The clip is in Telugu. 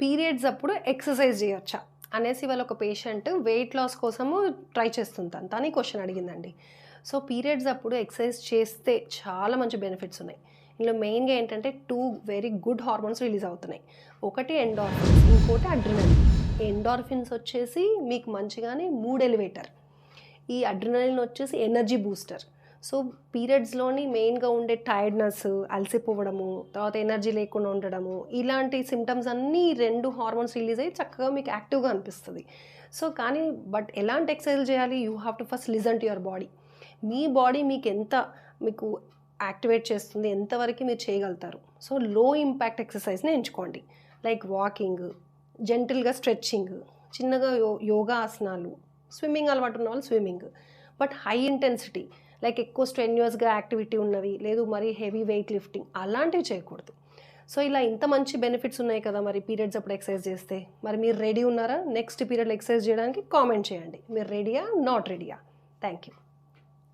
పీరియడ్స్ అప్పుడు ఎక్సర్సైజ్ చేయొచ్చా? అనేసి వాళ్ళ ఒక పేషెంట్ వెయిట్ లాస్ కోసము ట్రై చేస్తుంటాను తను. క్వశ్చన్ అడిగిందండి. సో పీరియడ్స్ అప్పుడు ఎక్సర్సైజ్ చేస్తే చాలా మంచి బెనిఫిట్స్ ఉన్నాయి. ఇందులో మెయిన్గా ఏంటంటే two very good hormones release అవుతున్నాయి. ఒకటి ఎండార్ఫిన్స్ ఇంకోటి అడ్రినల్ ఎండార్ఫిన్స్ వచ్చేసి మీకు మంచిగానే మూడ్ ఎలివేటర్. ఈ అడ్రినలిన్ వచ్చేసి ఎనర్జీ బూస్టర్. సో పీరియడ్స్లోని మెయిన్గా ఉండే టైర్డ్నెస్ అలసిపోవడము తర్వాత ఎనర్జీ లేకుండా ఉండడము ఇలాంటి సిమ్టమ్స్ అన్నీ రెండు హార్మోన్స్ రిలీజ్ అయ్యి చక్కగా మీకు యాక్టివ్గా అనిపిస్తుంది. సో కానీ బట్ ఎలాంటి ఎక్సర్సైజ్ చేయాలి? You have to first listen to your body. Me body మీకు ఎంత మీకు యాక్టివేట్ చేస్తుంది ఎంతవరకు మీరు చేయగలుగుతారు? సో లో ఇంపాక్ట్ ఎక్సర్సైజ్ని ఎంచుకోండి. లైక్ వాకింగ్ జెంటిల్గా స్ట్రెచ్చింగ్ చిన్నగా యో యోగా ఆసనాలు స్విమ్మింగ్ అలవాటు ఉన్న వాళ్ళు swimming. But high intensity like ఎక్కువ స్ట్రెన్యూస్గా యాక్టివిటీ ఉన్నవి లేదు మరి హెవీ వెయిట్ లిఫ్టింగ్ అలాంటివి చేయకూడదు. సో ఇలా ఇంత మంచి బెనిఫిట్స్ ఉన్నాయి కదా మరి పీరియడ్స్ అప్పుడు ఎక్సర్సైజ్ చేస్తే. మరి మీరు రెడీ ఉన్నారా? నెక్స్ట్ పీరియడ్ ఎక్సర్సైజ్ చేయడానికి కామెంట్ చేయండి. మీరు రెడీయా? నాట్ రెడీయా? Thank you